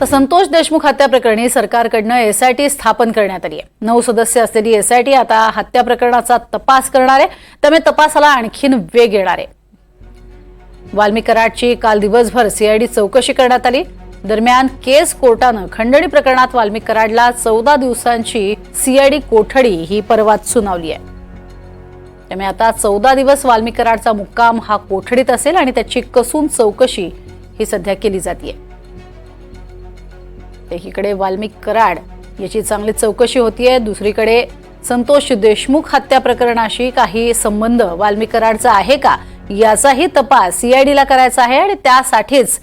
तर संतोष देशमुख हत्या प्रकरणी सरकारकडनं एसआयटी स्थापन करण्यात आली आहे. नऊ सदस्य असलेली एसआयटी आता हत्या प्रकरणाचा तपास करणार आहे. त्यामुळे तपासाला आणखीन वेग येणार आहे. वाल्मिक कराडची काल दिवसभर सीआयडी चौकशी करण्यात आली. दरम्यान केस कोर्टानं खंडणी प्रकरणात वाल्मिक कराडला चौदा दिवसांची सीआयडी कोठडी ही परवाच सुनावली आहे. त्यामुळे आता चौदा दिवस वाल्मिक कराडचा मुक्काम हा कोठडीत असेल आणि त्याची कसून चौकशी ही सध्या केली जाते एकीकडे वाल्मिक कराड याची चांगली चौकशी होतीये दुसरीकडे संतोष देशमुख हत्या प्रकरणाशी काही संबंध वाल्मिक कराडचा आहे का? याचाही तपास सीआयडीला करायचा आहे आणि त्यासाठीच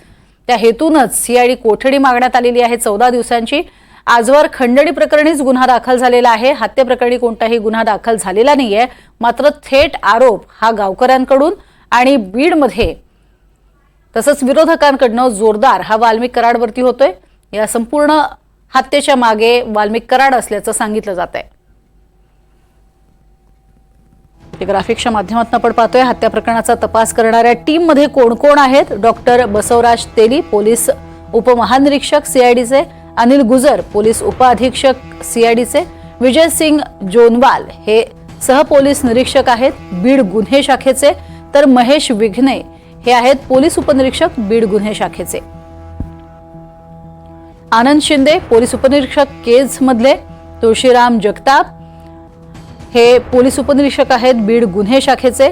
त्या हेतूनच सीआयडी कोठडी मागण्यात आलेली आहे चौदा दिवसांची. आजवर खंडणी प्रकरणीच गुन्हा दाखल झालेला आहे. हत्येप्रकरणी कोणताही गुन्हा दाखल झालेला नाहीये. मात्र थेट आरोप हा गावकऱ्यांकडून आणि बीडमध्ये. तसंच विरोधकांकडनं जोरदार हा वाल्मिक कराडवरती होतोय. या संपूर्ण हत्येच्या मागे वाल्मिक कराड असल्याचं सांगितलं जात आहे ग्राफिक्सच्या माध्यमातून आपण पाहतोय हत्या प्रकरणाचा तपास करणाऱ्या टीममध्ये कोण कोण आहेत? डॉक्टर बसवराज तेली पोलीस उपमहानिरीक्षक सीआयडीचे अनिल गुजर पोलीस उपअधीक्षक सीआयडीचे विजय सिंग जोनवाल हे सहपोलीस निरीक्षक आहेत बीड गुन्हे शाखेचे तर महेश विघ्ने हे आहेत पोलीस उपनिरीक्षक बीड गुन्हे शाखेचे. आनंद शिंदे पोलीस उपनिरीक्षक केजमधले तुळशीराम जगताप. हे पोलीस उपनिरीक्षक आहेत बीड गुन्हे शाखेचे.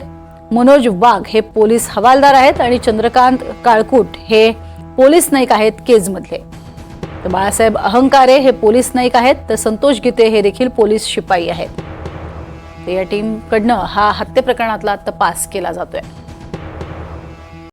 मनोज वाघ हे पोलीस हवालदार आहेत आणि चंद्रकांत काळकूट हे पोलीस नाईक आहेत केजमधले. तर बाळासाहेब अहंकारे हे पोलीस नाईक आहेत तर संतोष गीते हे देखील पोलीस शिपाई आहेत. या टीमकडनं हा हत्या प्रकरणातला तपास केला जातोय.